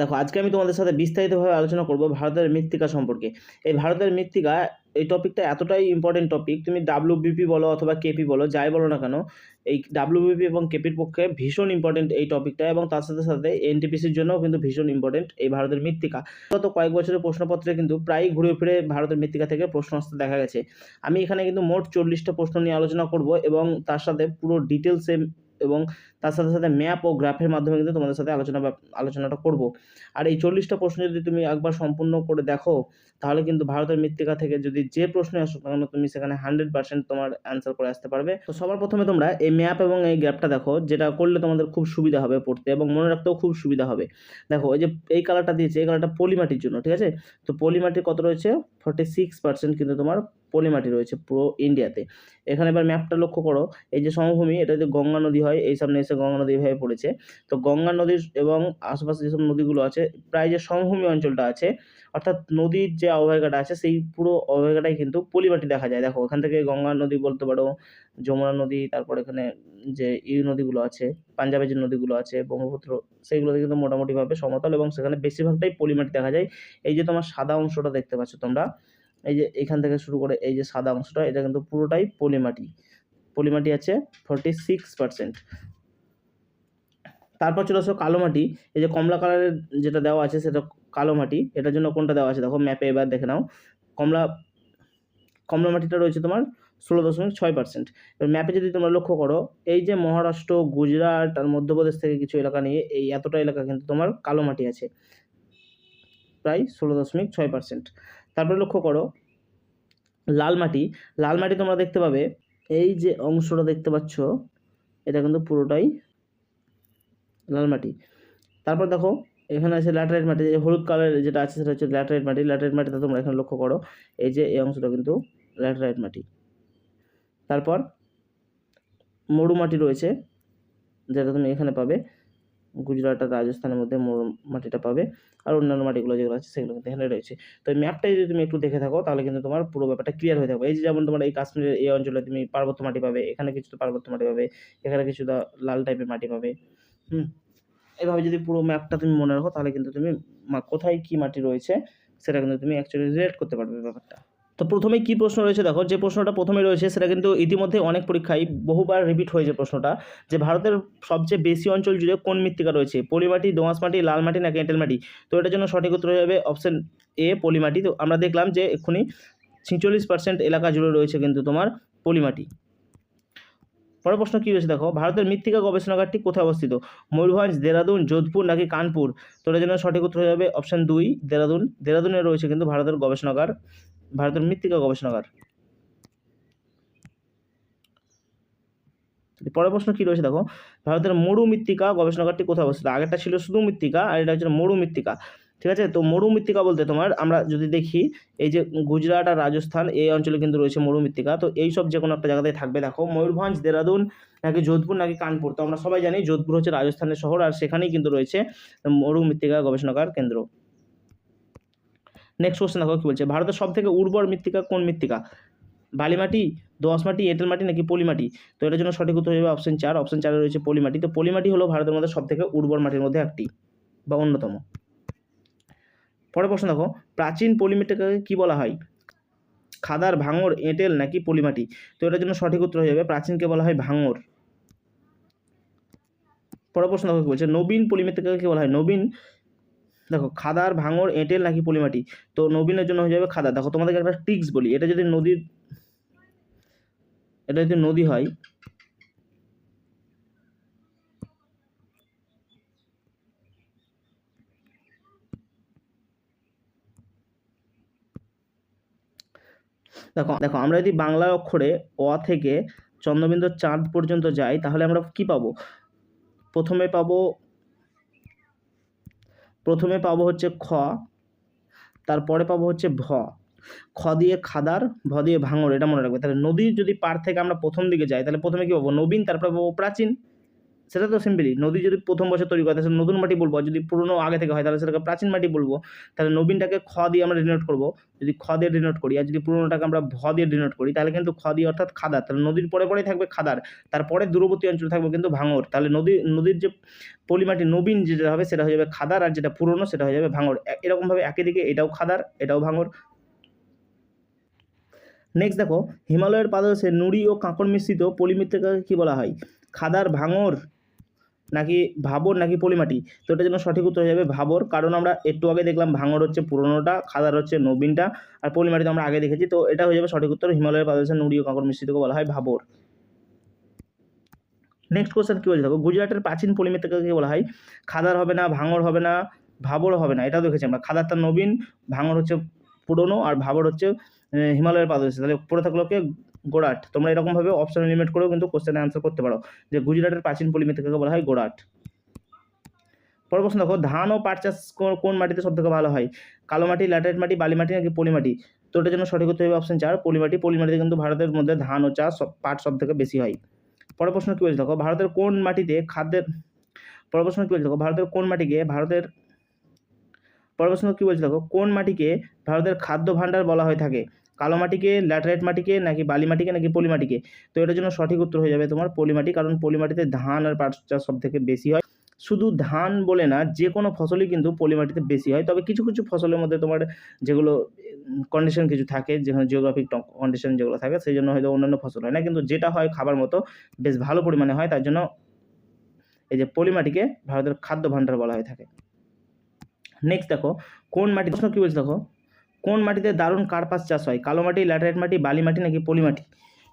দেখো, আজকে আমি তোমাদের সাথে বিস্তারিতভাবে আলোচনা করব ভারতের মৃত্তিকা সম্পর্কে। এই ভারতের মৃত্তিকা, এই টপিকটা এতটাই ইম্পর্টেন্ট টপিক তুমি ডাব্লিউবিপি বলো অথবা কেপি বলো, যাই বলো না কেন, এই ডাব্লিউবিপি এবং কেপির পক্ষে ভীষণ ইম্পর্টেন্ট এই টপিকটা এবং তার সাথে সাথে এনটিপিসির জন্যও কিন্তু ভীষণ ইম্পর্টেন্ট এই ভারতের মৃত্তিকা। গত কয়েক বছরের প্রশ্নপত্রে কিন্তু প্রায়ই ঘুরে ফিরে ভারতের মৃত্তিকা থেকে প্রশ্ন আসতে দেখা গেছে। আমি এখানে কিন্তু মোট চল্লিশটা প্রশ্ন নিয়ে আলোচনা করব এবং তার সাথে পুরো ডিটেলসে এবং তার সাথে সাথে ম্যাপ ও গ্রাফের মাধ্যমে কিন্তু তোমাদের সাথে আলোচনা আলোচনাটা করব। আর এই চল্লিশটা প্রশ্ন যদি তুমি একবার সম্পূর্ণ করে দেখো, তাহলে কিন্তু ভারতের মৃত্তিকা থেকে যদি যে প্রশ্ন আসুক না তুমি সেখানে হান্ড্রেড পার্সেন্ট তোমার অ্যান্সার করে আসতে পারবে। তো সবার প্রথমে তোমরা এই ম্যাপ এবং এই গ্যাপটা দেখো, যেটা করলে তোমাদের খুব সুবিধা হবে পড়তে এবং মনে রাখতেও খুব সুবিধা হবে। দেখো, এই যে এই কালারটা দিয়েছে, এই কালারটা পলিমাটির জন্য, ঠিক আছে? তো পলিমাটি কত রয়েছে? ফর্টি সিক্স পার্সেন্ট কিন্তু তোমার পলিমাটি রয়েছে পুরো ইন্ডিয়াতে। এখানে এবার ম্যাপটা লক্ষ্য করো, এই যে সমভূমি, এটা যদি গঙ্গা নদী হয়, এই সামনে এসে গঙ্গা নদী এভাবে পড়েছে। তো গঙ্গা নদীর এবং আশেপাশে যেসব নদীগুলো আছে, প্রায় যে সমভূমি অঞ্চলটা আছে, অর্থাৎ নদীর যে অববাহিকাটা আছে, সেই পুরো অববাহিকাটাই কিন্তু পলিমাটি দেখা যায়। দেখো, এখান থেকে গঙ্গা নদী বলতে পারো, যমুনা নদী, তারপর এখানে যে ইউ নদীগুলো আছে, পাঞ্জাবের যে নদীগুলো আছে, ব্রহ্মপুত্র সেইগুলোতে কিন্তু মোটামুটিভাবে সমতল এবং সেখানে বেশিরভাগটাই পলিমাটি দেখা যায়। এই যে তোমার সাদা অংশটা দেখতে পাচ্ছ তোমরা এই যে এখান থেকে শুরু করে এই যে সাদা অংশটা, এটা কিন্তু পুরোটাই পলিমাটি। পলিমাটি আছে ফর্টি সিক্স পার্সেন্ট তারপর চলে আসো কালো মাটি। এই যে কমলা কালারের যেটা দেওয়া আছে সেটা কালো মাটি। এটার জন্য কোনটা দেওয়া আছে? দেখো ম্যাপে এবার দেখে নাও। কমলা কমলা মাটিটা রয়েছে তোমার ষোলো দশমিক ছয় পার্সেন্ট এবার ম্যাপে যদি তোমরা লক্ষ্য করো, এই যে মহারাষ্ট্র, গুজরাট আর মধ্যপ্রদেশ থেকে কিছু এলাকা নিয়ে এই এতটা এলাকা কিন্তু তোমার কালো মাটি আছে। প্রায় ষোলো দশমিক ছয় পার্সেন্ট তারপরে লক্ষ্য করো, লাল মাটি লাল মাটি তোমরা দেখতে পাবে, এই যে অংশটা দেখতে পাচ্ছ, এটা কিন্তু পুরোটাই লাল মাটি। তারপর দেখো, এখানে আছে ল্যাটারাইট মাটি যে হলুদ কালার যেটা আছে সেটা হচ্ছে ল্যাটারাইট মাটি, ল্যাটারাইট মাটিতে তোমরা এখানে লক্ষ্য করো, এই যে এই অংশটা কিন্তু ল্যাটারাইট মাটি। তারপর মরু মাটি রয়েছে, যেটা তুমি এখানে পাবে গুজরাট আর রাজস্থানের মধ্যে মাটিটা পাবে। আর অন্যান্য মাটিগুলো যেগুলো আছে, সেগুলো কিন্তু এখানে রয়েছে। তো এই ম্যাপটা যদি তুমি একটু দেখে থাকো, তাহলে কিন্তু তোমার পুরো ব্যাপারটা ক্লিয়ার হয়ে থাকবে। এই যে যেমন তোমার এই কাশ্মীরের এই অঞ্চলে তুমি পার্বত্য মাটি পাবে, এখানে কিছুটা পার্বত্য মাটি পাবে, এখানে কিছুটা লাল টাইপের মাটি পাবে। হুম? এভাবে যদি পুরো ম্যাপটা তুমি মনে রাখো, তাহলে কিন্তু তুমি কোথায় কী মাটি রয়েছে, সেটা কিন্তু তুমি অ্যাকচুয়ালি রিলেট করতে পারবে ব্যাপারটা। তো প্রথমে কি প্রশ্ন রয়েছে দেখো, যে প্রশ্নটা প্রথমে রয়েছে সেটা কিন্তু ইতিমধ্যে অনেক পরীক্ষায় বহুবার রিপিট হয়েছে প্রশ্নটা, যে ভারতের সবচেয়ে বেশি অঞ্চল জুড়ে কোন মৃত্তিকা রয়েছে? পলিমাটি দোঁয়াশ মাটি, লাল মাটি না ক্যান্টেল মাটি? তো এটার জন্য সঠিক উত্তর হয়ে যাবে অপশান এ পলিমাটি। তো আমরা দেখলাম যে এক্ষুনি ছিচল্লিশ পার্সেন্ট এলাকা জুড়ে রয়েছে কিন্তু তোমার পলিমাটি। পরের প্রশ্ন কী রয়েছে দেখো? ভারতের মৃত্তিকা গবেষণাগারটি কোথায় অবস্থিত? ময়ূরভঞ্জ, দেরাদুন, যোধপুর নাকি কানপুর? তো এটার জন্য সঠিক উত্তর হয়ে যাবে অপশান দুই, দেরাদুন। দেরাদুনে রয়েছে কিন্তু ভারতের গবেষণাগার, ভারতের মৃত্তিকা গবেষণাগার। পরের প্রশ্ন কী রয়েছে দেখো? ভারতের মরু মৃত্তিকা গবেষণাগারটি কোথায় অবস্থিত? আগেরটা ছিল শুধু মৃত্তিকা, আর এটা হচ্ছে মরু মৃত্তিকা। ঠিক আছে? তো মরু মৃত্তিকা বলতে তোমার আমরা যদি দেখি, এই যে গুজরাট আর রাজস্থান এই অঞ্চলে কিন্তু রয়েছে মরু মৃত্তিকা তো এই সব যে কোনো একটা জায়গাতে থাকবে। দেখো, ময়ূরভঞ্জ, দেরাদুন, নাকি যোধপুর, নাকি কানপুর। তো আমরা সবাই জানি যোধপুর হচ্ছে রাজস্থানের শহর আর সেখানেই কিন্তু রয়েছে মরু মৃত্তিকা গবেষণাগার কেন্দ্র। নেক্সট কোশ্চেন দেখো কী বলছে? ভারতের সব থেকে উর্বর মৃত্তিকা কোন মৃত্তিকা? বালি মাটি দোআঁশ মাটি এঁটেল মাটি নাকি পলি মাটি তো এটার জন্য সঠিক উত্তর যাবে অপশন চার। অপশন চারে রয়েছে পলি মাটি তো পলি মাটি হলো ভারতের মধ্যে সব থেকে উর্বর মাটির মধ্যে একটি বা অন্যতম। পরের প্রশ্ন দেখো, প্রাচীন পলিমাটিকে কী বলা হয়? খাদার ভাঙর, এঁটেল নাকি পলিমাটি? তো এটার জন্য সঠিক উত্তর হয়ে যাবে, প্রাচীনকে বলা হয় ভাঙর। পরের প্রশ্ন দেখো কী বলছে, নবীন পলিমাটিকে কী বলা হয়? নবীন, দেখো, খাদার ভাঙর, এঁটেল নাকি পলিমাটি? তো নবীনের জন্য হয়ে যাবে খাদা। দেখো, তোমাদেরকে একটা টিক্স বলি, এটা যদি নদীর, এটা যদি নদী হয় দেখো দেখো, আমরা যদি বাংলা অক্ষরে অ থেকে চন্দ্রবিন্দু চাঁদ পর্যন্ত যাই, তাহলে আমরা কি পাবো? প্রথমে পাবো প্রথমে পাবো হচ্ছে খ, তারপরে পাবো হচ্ছে ভ। খ দিয়ে খাদার, ভ দিয়ে ভাঙর, এটা মনে রাখবে। তাহলে নদীর যদি পার থেকে আমরা প্রথম দিকে যাই, তাহলে প্রথমে কী পাবো? নবীন, তারপরে পাবো প্রাচীন। সেটা তো সিম্পলি নদী যদি প্রথম বছর তৈরি করে, তাহলে নতুন মাটি বলব। যদি পুরনো আগে থেকে হয়, তাহলে সেটাকে প্রাচীন মাটি বলব। তাহলে নবীনটাকে খ দিয়ে আমরা ডিনোট করব। যদি খ দিয়ে ডিনোট করি, আর যদি পুরোনোটাকে আমরা ভ দিয়ে ডিনোট করি, তাহলে কিন্তু খ দিয়ে অর্থাৎ খাদার। তাহলে নদীর পরে পরেই থাকবে খাদার। তারপরে দূরবর্তী অঞ্চল থাকবে কিন্তু ভাঙর। তাহলে নদী, নদীর যে পলিমাটি নবীন যেটা হবে, সেটা হয়ে যাবে খাদার, আর যেটা পুরনো, সেটা হয়ে যাবে ভাঙর। এরকমভাবে একই দিকে এটাও খাদার, এটাও ভাঙর। নেক্সট দেখো, হিমালয়ের পাদদেশে নুড়ি ও কাঁকড় মিশ্রিত পলিমৃত্তিকাকে কী বলা হয়? খাদার, ভাঙর নাকি ভাবর নাকি পলিমাটি? তো এটার জন্য সঠিক উত্তর হয়ে যাবে ভাবর। কারণ আমরা একটু আগে দেখলাম ভাঙর হচ্ছে পুরনোটা, খাদার হচ্ছে নবীনটা, আর পলিমাটি তো আমরা আগে দেখেছি। তো এটা হয়ে যাবে সঠিক উত্তর। হিমালয়ের পাদদেশে নুড়ি ও কাঁকড় মিশ্রিতকে বলা হয় ভাবর। নেক্সট কোশ্চেন কী বলছে? দেখো, গুজরাটের প্রাচীন পলিমৃত্তিকাকে বলা হয় খাদার হবে না, ভাঙর হবে না ভাবর হবে না। এটাও দেখেছি আমরা। খাদারটা নবীন, ভাঙর হচ্ছে পুরনো, আর ভাবর হচ্ছে হিমালয়ের পাদদেশে। তাহলে পড়ে থাকল কে গোড়াট। তোমরা এরকমভাবে অপশন এলিমিনেট করেও কিন্তু কোশ্চেনে অ্যান্সার করতে পারো যে গুজরাটের প্রাচীন পলিমৃত্তিকাকে বলা হয় গোড়াট। পরের প্রশ্ন দেখো, ধান ও পাট চাষ কোন- মাটিতে সব থেকে ভালো হয়? কালো মাটি, ল্যাটারাইট মাটি, বালি মাটি নাকি পলি মাটি? তো এটার জন্য সঠিক উত্তর হবে অপশন চার, পলি মাটি। পলি মাটিতে কিন্তু ভারতের মধ্যে ধান ও চাষ পাট সব থেকে বেশি হয়। পরের প্রশ্ন কী বলছে দেখো, ভারতের কোন মাটিতে খাদ্যের, পরের প্রশ্ন কী বলছে দেখো, ভারতের কোন মাটিকে ভারতের পরের প্রশ্ন কী বলছে দেখো? কোন মাটিকে ভারতের খাদ্য ভাণ্ডার বলা হয়ে থাকে? কালো মাটিকে, ল্যাটারাইট মাটিকে, নাকি বালি মাটিকে, নাকি পলি মাটিকে? তো এটার জন্য সঠিক উত্তর হয়ে যাবে তোমার পলি মাটি, কারণ পলি মাটিতে ধান আর পাট চাষ সব থেকে বেশি হয়। শুধু ধান বলে না, যে কোনো ফসলই কিন্তু পলি মাটিতে বেশি হয়। তবে কিছু কিছু ফসলের মধ্যে তোমার যেগুলো কন্ডিশন কিছু থাকে, যেখানে জিওগ্রাফিক কন্ডিশন যেগুলো থাকে, সেই জন্য হয়তো অন্যান্য ফসল হয় না। কিন্তু যেটা হয় খাবার মতো, বেশ ভালো পরিমাণে হয়। তার জন্য এই যে পলি মাটিকে ভারতের খাদ্য ভাণ্ডার বলা হয়ে থাকে। নেক্সট দেখো, কোন মাটি, প্রশ্ন কী বলছে দেখো? কোন মাটিতে দারুণ কার্পাস চাষ হয়? কালো মাটি, ল্যাটারাইট মাটি, বালি মাটি নাকি পলি মাটি?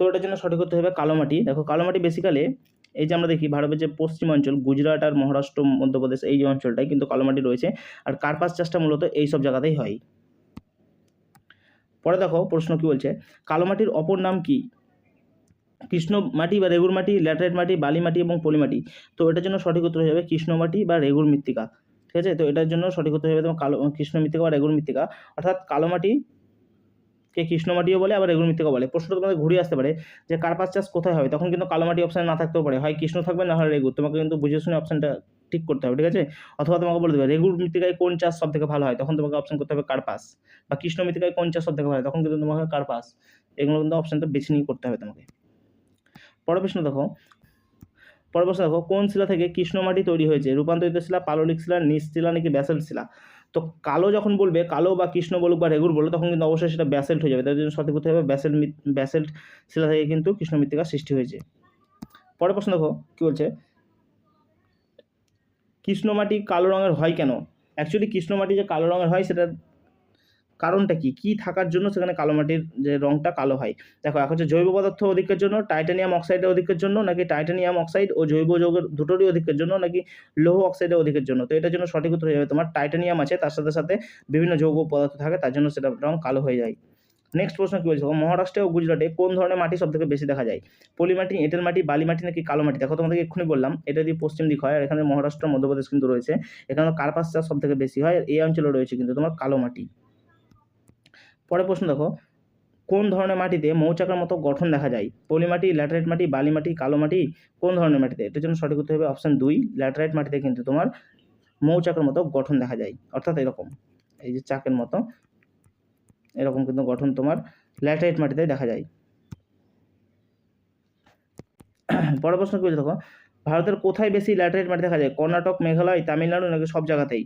তো ওটার জন্য সঠিক উত্তর হবে কালো মাটি। দেখো, কালো মাটি বেসিক্যালি এই যে আমরা দেখি, ভারতের যে পশ্চিম অঞ্চল, গুজরাট আর মহারাষ্ট্র, মধ্যপ্রদেশ এই যে অঞ্চলটায় কিন্তু কালো মাটি রয়েছে। আর কার্পাস চাষটা মূলত এই সব জায়গাতেই হয়। পরে দেখো, প্রশ্ন কি বলছে? কালো মাটির অপর নাম কি? কৃষ্ণ মাটি বা রেগুর মাটি, ল্যাটারাইট মাটি, বালি মাটি এবং পলি মাটি। তো এটার জন্য সঠিক উত্তর হয়ে যাবে কৃষ্ণ মাটি বা রেগুর মৃত্তিকা। ঠিক আছে? তো এটার জন্য সঠিক উত্তর হবে তোমার কালো কৃষ্ণ মৃত্তিকা বা রেগুর মৃত্তিকা। অর্থাৎ কালো মাটি কে কৃষ্ণ মাটিও বলে, আবার রেগুর মৃত্তিকা বলে। প্রশ্ন তোমাদের ঘুরে আসতে পারে যে কার্পাস চাষ কোথায় হবে? তখন কিন্তু কালো মাটি অপশানে না থাকতেও পারে। হয় কৃষ্ণ থাকবে, না হয় রেগুর তোমাকে কিন্তু বুঝে শুনে অপশানটা ঠিক করতে হবে, ঠিক আছে? অথবা তোমাকে বলে দেবে, রেগুর মৃত্তিকায় কোন চাষ সব থেকে ভালো হয়? তখন তোমাকে অপশন করতে হবে কার্পাস বা কৃষ্ণ মৃত্তিকায় কোন চাষ সব থেকে ভালো হয়? তখন কিন্তু তোমাকে কার্পাস এগুলো কিন্তু অপশানটা বেছে নিয়ে করতে হবে তোমাকে। পরের প্রশ্ন দেখো পরের প্রশ্ন দেখো, কোন শিলা থেকে কৃষ্ণ মাটি তৈরি হয়েছে? রূপান্তরিত শিলা, পাললিক শিলা, নিচ শিলা নাকি ব্যাসেল্ট শিলা? তো কালো যখন বলবে, কালো বা কৃষ্ণ বলুক বা রেগুর বলুক, তখন কিন্তু অবশ্যই সেটা ব্যাসেল্ট হয়ে যাবে। তার জন্য সঠিক হবে ব্যাসেল্ট ব্যাসেল্ট শিলা থেকে কিন্তু কৃষ্ণ মৃত্তিকা সৃষ্টি হয়েছে। পরের প্রশ্ন দেখো, কী বলছে? কৃষ্ণ মাটি কালো রঙের হয় কেন? অ্যাকচুয়ালি কৃষ্ণ মাটি যে কালো রঙের হয় সেটার কারণটা কি? কি থাকার জন্য সেখানে কালো মাটির যে রঙটা কালো হয়? দেখো, এক হচ্ছে জৈব পদার্থ অধিকের জন্য টাইটানিয়াম অক্সাইডের অধিকের জন্য, নাকি টাইটানিয়াম অক্সাইড ও জৈব যৌগের দুটোরই অধিকের জন্য, নাকি লৌহ অক্সাইডের অধিকের জন্য? তো এটার জন্য সঠিক উত্তর হয়ে যাবে তোমার টাইটানিয়াম আছে, তার সাথে সাথে বিভিন্ন যৌগ পদার্থ থাকে, তার জন্য সেটা রং কালো হয়ে যায়। নেক্সট প্রশ্ন কী বলছে? মহারাষ্ট্রে ও গুজরাটে কোন ধরনের মাটি সব থেকে বেশি দেখা যায়? পলি মাটি এঁটেল মাটি, বালি মাটি, নাকি কালো মাটি? দেখো, তোমাদেরকে এক্ষুনি বললাম, এটা যদি পশ্চিম দিক হয়, আর এখানে মহারাষ্ট্র, মধ্যপ্রদেশ কিন্তু রয়েছে। এখানে কার্পাস চাষ সব থেকে বেশি হয়, এই অঞ্চলে রয়েছে কিন্তু তোমার কালো মাটি। পরের প্রশ্ন দেখো, কোন ধরনের মাটিতে মৌচাকের মতো গঠন দেখা যায়? পলি মাটি, ল্যাটারাইট মাটি, বালি মাটি, কালো মাটি, কোন ধরনের মাটিতে? এটার জন্য সঠিক উত্তর হবে অপশন দুই, ল্যাটারাইট মাটিতে কিন্তু তোমার মৌচাকের মতো গঠন দেখা যায়। অর্থাৎ এরকম, এই যে চাকের মতো, এরকম কিন্তু গঠন তোমার ল্যাটারাইট মাটিতে দেখা যায়। পরের প্রশ্ন কি দেখো, ভারতের কোথায় বেশি ল্যাটারাইট মাটি দেখা যায়? কর্ণাটক, মেঘালয়, তামিলনাড়ু নাকি সব জায়গাতেই?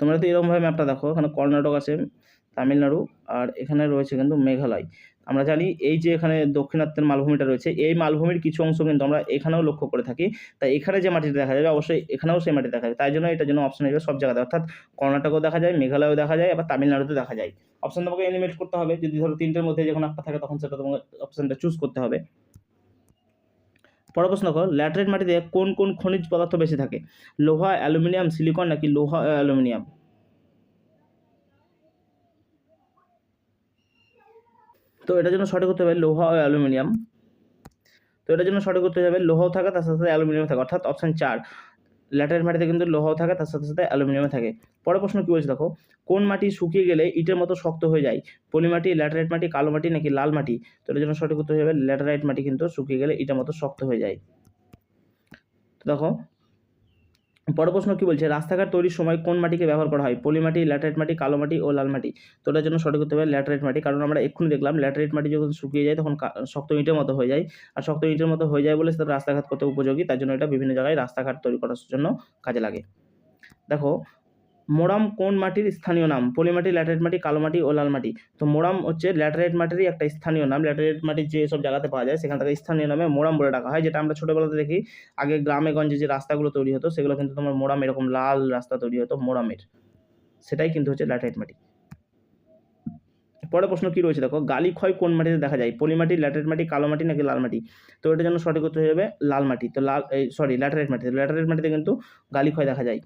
তোমরা তো এরকমভাবে ম্যাপটা দেখো, এখানে কর্ণাটক আছে, তামিলনাড়ু, আর এখানে রয়েছে কিন্তু মেঘালয়। আমরা জানি এই যে এখানে দক্ষিণাত্যের মালভূমিটা রয়েছে, এই মালভূমির কিছু অংশ কিন্তু আমরা এখানেও লক্ষ্য করে থাকি। তাই এখানে যে মাটিটা দেখা যাবে, অবশ্যই এখানেও সেই মাটি দেখা যাবে। তাই জন্য এটার জন্য অপশন হিসেবে সব জায়গাতে। অর্থাৎ কর্ণাটকও দেখা যায়, মেঘালয়ও দেখা যায়, আবার তামিলনাড়ুতে দেখা যায়। অপশন তোমাকে এলিমিনেট করতে হবে। যদি ধরো তিনটের মধ্যে যখন একটা থাকে, তখন সেটা তোমাকে অপশনটা চুজ করতে হবে। পরের প্রশ্ন কর ল্যাটারাইট মাটিতে কোন কোন খনিজ পদার্থ বেশি থাকে? লোহা, অ্যালুমিনিয়াম, সিলিকন নাকি লোহা অ্যালুমিনিয়াম? তো এটার জন্য সঠিক করতে হবে লোহা ও অ্যালুমিনিয়াম। তো এটার জন্য সঠিক করতে হবে লোহাও থাকে, তার সাথে সাথে অ্যালুমিনিয়াম থাকে, অর্থাৎ অপশান চার। ল্যাটারাইট মাটিতে কিন্তু লোহাও থাকে, তার সাথে সাথে অ্যালুমিনিয়ামও থাকে। পরের প্রশ্ন কী বলছে দেখো, কোন মাটি শুকিয়ে গেলে ইটের মতো শক্ত হয়ে যায়? পলি মাটি ল্যাটারাইট মাটি, কালো মাটি নাকি লাল মাটি? তো এটার জন্য সঠিক উত্তর হয়ে যাবে, ল্যাটারাইট মাটি কিন্তু শুকিয়ে গেলে ইটের মতো শক্ত হয়ে যায়। তো দেখো পরের প্রশ্ন কী বলছে? রাস্তাঘাট তৈরির সময় কোন মাটিকে ব্যবহার করা হয়? পলি মাটি, ল্যাটারাইট মাটি, কালো মাটি ও লাল মাটি। তো ওটার জন্য সঠিক করতে হবে ল্যাটারাইট মাটি। কারণ আমরা এক্ষুনি দেখলাম ল্যাটারাইট মাটি যখন শুকিয়ে যায় তখন শক্ত ইঁটের মতো হয়ে যায়। আর শক্ত ইঁটের মতো হয়ে যায় বলে সেটা রাস্তাঘাট করতে উপযোগী। তার জন্য এটা বিভিন্ন জায়গায় রাস্তাঘাট তৈরি করার জন্য কাজে লাগে। দেখো মোরাম কোন মাটির স্থানীয় নাম? পলি মাটি, ল্যাটারাইট মাটি, কালো মাটি ও লাল মাটি। তো মোরাম হচ্ছে ল্যাটারাইট মাটিরই একটা স্থানীয় নাম। ল্যাটারাইট মাটির যে সব জায়গাতে পাওয়া যায়, সেখান থেকে স্থানীয় নামে মোরাম বলে ডাকা হয়, যেটা আমরা ছোটোবেলাতে দেখি। আগে গ্রামে গঞ্জে যে রাস্তাগুলো তৈরি হতো, সেগুলো কিন্তু তোমার মোরাম এরকম লাল রাস্তা তৈরি হতো মোরামের সেটাই কিন্তু হচ্ছে ল্যাটারাইট মাটি। পরের প্রশ্ন কী রয়েছে দেখো? গালি ক্ষয় কোন মাটিতে দেখা যায়? পলি মাটি, ল্যাটারাইট মাটি, কালো মাটি নাকি লাল মাটি? তো এটার জন্য সঠিক উত্তর হয়ে যাবে, লাল মাটি। তো লাল সরি ল্যাটারাইট মাটিতে ল্যাটারেট মাটিতে কিন্তু গালি ক্ষয় দেখা যায়।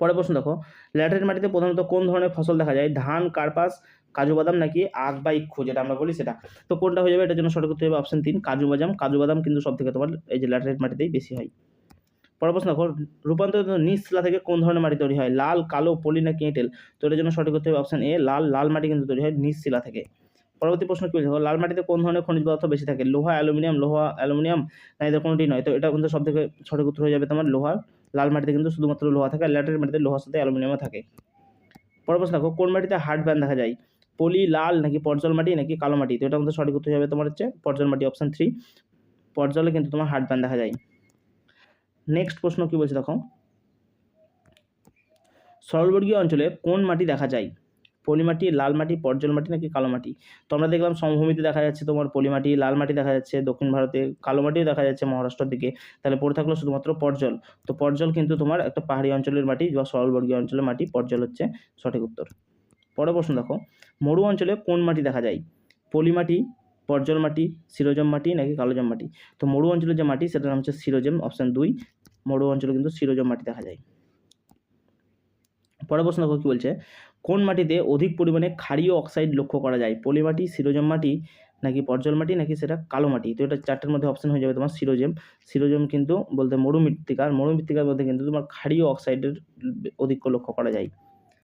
পরের প্রশ্ন দেখো ল্যাটারাইট মাটিতে প্রধানত কোন ধরনের ফসল দেখা যায়? ধান কার্পাস কাজু বাদাম নাকি আখ বা ইক্ষু যেটা আমরা বলি সেটা? তো কোনটা হয়ে যাবে? এটার জন্য সঠিক উত্তর হবে অপশন তিন কাজু বাদাম। কাজু বাদাম কিন্তু সব থেকে তোমার এই যে ল্যাটারাইট মাটিতেই বেশি হয়। পরের প্রশ্ন দেখো রূপান্তরিত নিচ শিলা থেকে কোন ধরনের মাটি তৈরি হয়? লাল কালো পলি নাকি এঁটেল তো এটার জন্য সঠিক উত্তর হবে অপশন এ লাল। লাল মাটি কিন্তু তৈরি হয় নিচ শিলা থেকে। পরবর্তী প্রশ্ন কি দেখো, লাল মাটিতে কোন ধরনের খনিজ পদার্থ বেশি থাকে? লোহা অ্যালুমিনিয়াম লোহা অ্যালুমিনিয়াম না এদের কোনোটি নয়। তো এটা কিন্তু সব থেকে সঠিক উত্তর হয়ে যাবে তোমার লোহা লাল মাটিতে কিন্তু শুধুমাত্র লোহা থাকে আর ল্যাটারাইট মাটিতে লোহার সাথে অ্যালুমিনিয়ামও থাকে। পরের প্রশ্ন দেখো, কোন মাটিতে হার্ড ব্যান দেখা যায়? পলি, লাল নাকি পর্জল মাটি নাকি কালো মাটি? তো এটা কিন্তু সঠিক উত্তর হবে তোমার হচ্ছে পর্জল মাটি অপশান থ্রি পর্জলে কিন্তু তোমার হার্ড ব্যান দেখা যায়। নেক্সট প্রশ্ন কি বলছে দেখো? সরলবর্গীয় অঞ্চলে কোন মাটি দেখা যায়? পলি মাটি, লাল মাটি, পর্জল মাটি নাকি কালো মাটি? তো আমরা দেখলাম সমভূমিতে দেখা যাচ্ছে তোমার পলি মাটি, লাল মাটি দেখা যাচ্ছে, দক্ষিণ ভারতে কালো মাটিও দেখা যাচ্ছে মহারাষ্ট্রের দিকে। তাহলে পড়ে থাকল শুধুমাত্র পর্জল। তো পর্জল কিন্তু তোমার একটা পাহাড়ি অঞ্চলের মাটি বা সরলবর্গীয় অঞ্চলের মাটি। পর্জল হচ্ছে সঠিক উত্তর। পরের প্রশ্ন দেখো, মরু অঞ্চলে কোন মাটি দেখা যায়? পলি মাটি, পর্জল মাটি, সিরোজম মাটি নাকি কালোজম মাটি? তো মরু অঞ্চলের যে মাটি, সেটার নাম হচ্ছে সিরোজম অপশন দুই। মরু অঞ্চলে কিন্তু সিরোজম মাটি দেখা যায়। পরের প্রশ্ন দেখো কী বলছে? কোন মাটিতে অধিক পরিমাণে ক্ষারীয় অক্সাইড লক্ষ্য করা যায়? পলি মাটি, সিরোজম মাটি নাকি পর্জল মাটি নাকি সেটা কালো মাটি? তো এটা চারটের মধ্যে অপশন হয়ে যাবে তোমার সিরোজেম। সিরোজম কিন্তু বলতে মরুমৃত্তিকার। মরুমৃত্তিকার মধ্যে কিন্তু তোমার ক্ষারীয় অক্সাইডের অধিক লক্ষ্য করা যায়।